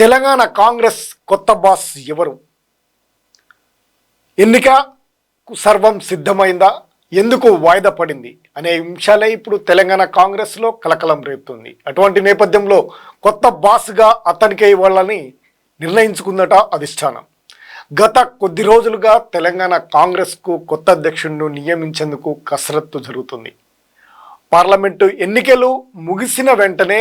తెలంగాణ కాంగ్రెస్ కొత్త బాస్ ఎవరు? ఎన్నిక సర్వం సిద్ధమైందా? ఎందుకు వాయిదా పడింది? అనే అంశాలే ఇప్పుడు తెలంగాణ కాంగ్రెస్లో కలకలం రేపుతుంది. అటువంటి నేపథ్యంలో కొత్త బాస్గా అతనికే ఇవ్వాలని నిర్ణయించుకుందట అధిష్టానం. గత కొద్ది రోజులుగా తెలంగాణ కాంగ్రెస్కు కొత్త అధ్యక్షుడిని నియమించేందుకు కసరత్తు జరుగుతుంది. పార్లమెంటు ఎన్నికలు ముగిసిన వెంటనే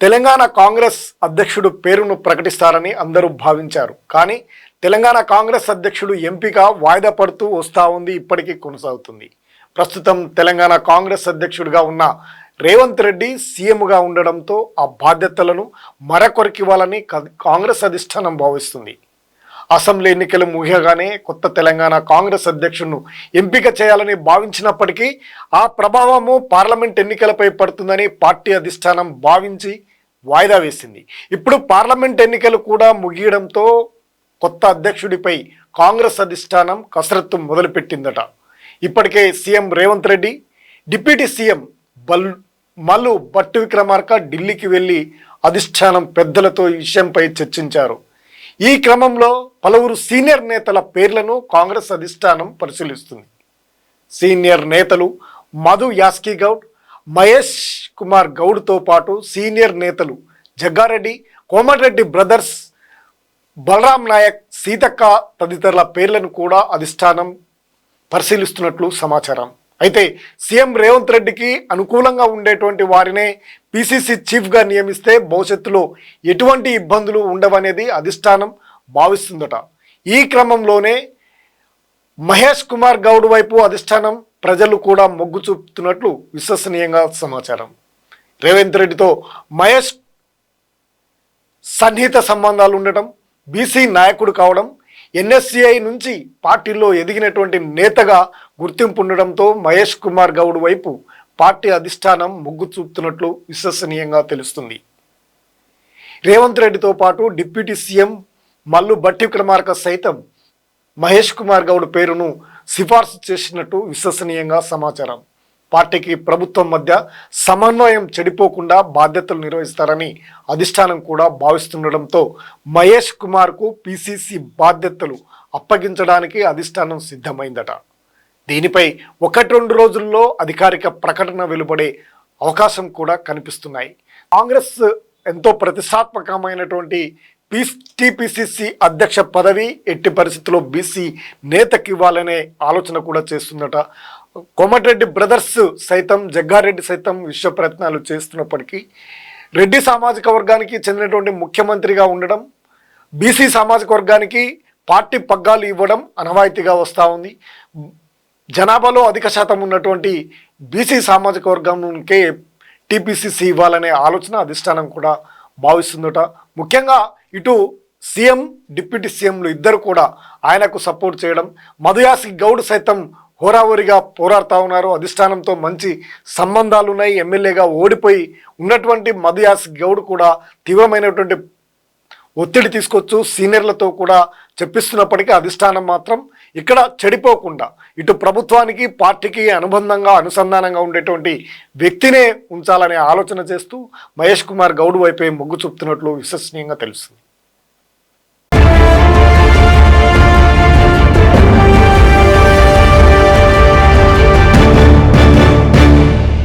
తెలంగాణ కాంగ్రెస్ అధ్యక్షుడు పేరును ప్రకటిస్తారని అందరూ భావించారు. కానీ తెలంగాణ కాంగ్రెస్ అధ్యక్షుడు ఎంపిక వాయిదా పడుతూ వస్తూ ఉంది ఇప్పటికీ కొనసాగుతుంది. ప్రస్తుతం తెలంగాణ కాంగ్రెస్ అధ్యక్షుడిగా ఉన్న రేవంత్ రెడ్డి సీఎంగా ఉండడంతో ఆ బాధ్యతలను మరొకరికి ఇవ్వాలని క- కాంగ్రెస్ అధిష్టానం భావిస్తుంది. అసెంబ్లీ ఎన్నికలు ముగియగానే కొత్త తెలంగాణ కాంగ్రెస్ అధ్యక్షుడిను ఎంపిక చేయాలని భావించినప్పటికీ ఆ ప్రభావము పార్లమెంట్ ఎన్నికలపై పడుతుందని పార్టీ అధిష్టానం భావించి వాయిదా వేసింది. ఇప్పుడు పార్లమెంట్ ఎన్నికలు కూడా ముగియడంతో కొత్త అధ్యక్షుడిపై కాంగ్రెస్ అధిష్టానం కసరత్తు మొదలుపెట్టిందట. ఇప్పటికే CM Revanth Reddy deputy CM బల్ మల్లు భట్టి విక్రమార్క ఢిల్లీకి వెళ్ళి అధిష్టానం పెద్దలతో ఈ విషయంపై చర్చించారు. ఈ క్రమంలో పలువురు సీనియర్ నేతల పేర్లను కాంగ్రెస్ అధిష్టానం పరిశీలిస్తుంది. సీనియర్ నేతలు మధు యాస్కి గౌడ్ మహేష్ కుమార్ గౌడ్తో పాటు సీనియర్ నేతలు జగ్గారెడ్డి కోమటిరెడ్డి బ్రదర్స్ బలరాం నాయక్ సీతక్క తదితరుల పేర్లను కూడా అధిష్టానం పరిశీలిస్తున్నట్లు సమాచారం. అయితే సీఎం రేవంత్ రెడ్డికి అనుకూలంగా ఉండేటువంటి వారినే పిసిసి చీఫ్గా నియమిస్తే భవిష్యత్తులో ఎటువంటి ఇబ్బందులు ఉండవనేది అధిష్టానం భావిస్తుందట. ఈ క్రమంలోనే మహేష్ కుమార్ గౌడ్ వైపు అధిష్టానం ప్రజలు కూడా మొగ్గు చూపుతున్నట్లు విశ్వసనీయంగా సమాచారం. రేవంత్ రెడ్డితో మహేష్ సన్నిహిత సంబంధాలు ఉండటం బీసీ నాయకుడు కావడం ఎన్ఎస్సిఐ నుంచి పార్టీలో ఎదిగినటువంటి నేతగా గుర్తింపు ఉండడంతో మహేష్ కుమార్ గౌడ్ వైపు పార్టీ అధిష్టానం మొగ్గు చూపుతున్నట్లు విశ్వసనీయంగా తెలుస్తుంది. రేవంత్ రెడ్డితో పాటు డిప్యూటీ సీఎం మల్లు భట్టి విక్రమార్క సైతం మహేష్ కుమార్ గౌడ్ పేరును సిఫార్సు చేసినట్టు విశ్వసనీయంగా సమాచారం. పార్టీకి ప్రభుత్వం మధ్య సమన్వయం చెడిపోకుండా బాధ్యతలు నిర్వహిస్తారని అధిష్టానం కూడా భావిస్తుండడంతో మహేష్ కుమార్కు పిసిసి బాధ్యతలు అప్పగించడానికి అధిష్టానం సిద్ధమైందట. దీనిపై ఒకటి రెండు రోజుల్లో అధికారిక ప్రకటన వెలువడే అవకాశం కూడా కనిపిస్తున్నాయి. కాంగ్రెస్ ఎంతో ప్రతిష్టాత్మకమైనటువంటి పీస్ టీపీసీసీ అధ్యక్ష పదవి ఎట్టి పరిస్థితుల్లో బీసీ నేతకి ఇవ్వాలనే ఆలోచన కూడా చేస్తుందట కోమటిరెడ్డి బ్రదర్స్ సైతం జగ్గారెడ్డి సైతం విశ్వ ప్రయత్నాలు చేస్తున్నప్పటికీ రెడ్డి సామాజిక వర్గానికి చెందినటువంటి ముఖ్యమంత్రిగా ఉండడం బీసీ సామాజిక వర్గానికి పార్టీ పగ్గాలు ఇవ్వడం అనవాయితీగా వస్తూ ఉంది. జనాభాలో అధిక శాతం ఉన్నటువంటి బీసీ సామాజిక వర్గంకే టీపీసీసీ ఇవ్వాలనే ఆలోచన అధిష్టానం కూడా భావిస్తుందట. ముఖ్యంగా ఇటు సీఎం డిప్యూటీ సీఎంలు ఇద్దరు కూడా ఆయనకు సపోర్ట్ చేయడం మధుయాసి గౌడ్ సైతం హోరాహోరిగా పోరాడుతూ ఉన్నారు. అధిష్టానంతో మంచి సంబంధాలు ఉన్నాయి ఎమ్మెల్యేగా ఓడిపోయి ఉన్నటువంటి మధుయాసి గౌడ్ కూడా తీవ్రమైనటువంటి ఒత్తిడి తీసుకొచ్చు సీనియర్లతో కూడా చెప్పిస్తున్నప్పటికీ అధిష్టానం మాత్రం ఇక్కడ చెడిపోకుండా ఇటు ప్రభుత్వానికి పార్టీకి అనుబంధంగా అనుసంధానంగా ఉండేటువంటి వ్యక్తినే ఉంచాలనే ఆలోచన చేస్తూ మహేష్ కుమార్ గౌడ్ వైపే మొగ్గు చూపుతున్నట్లు విశ్వసనీయంగా తెలుస్తుంది.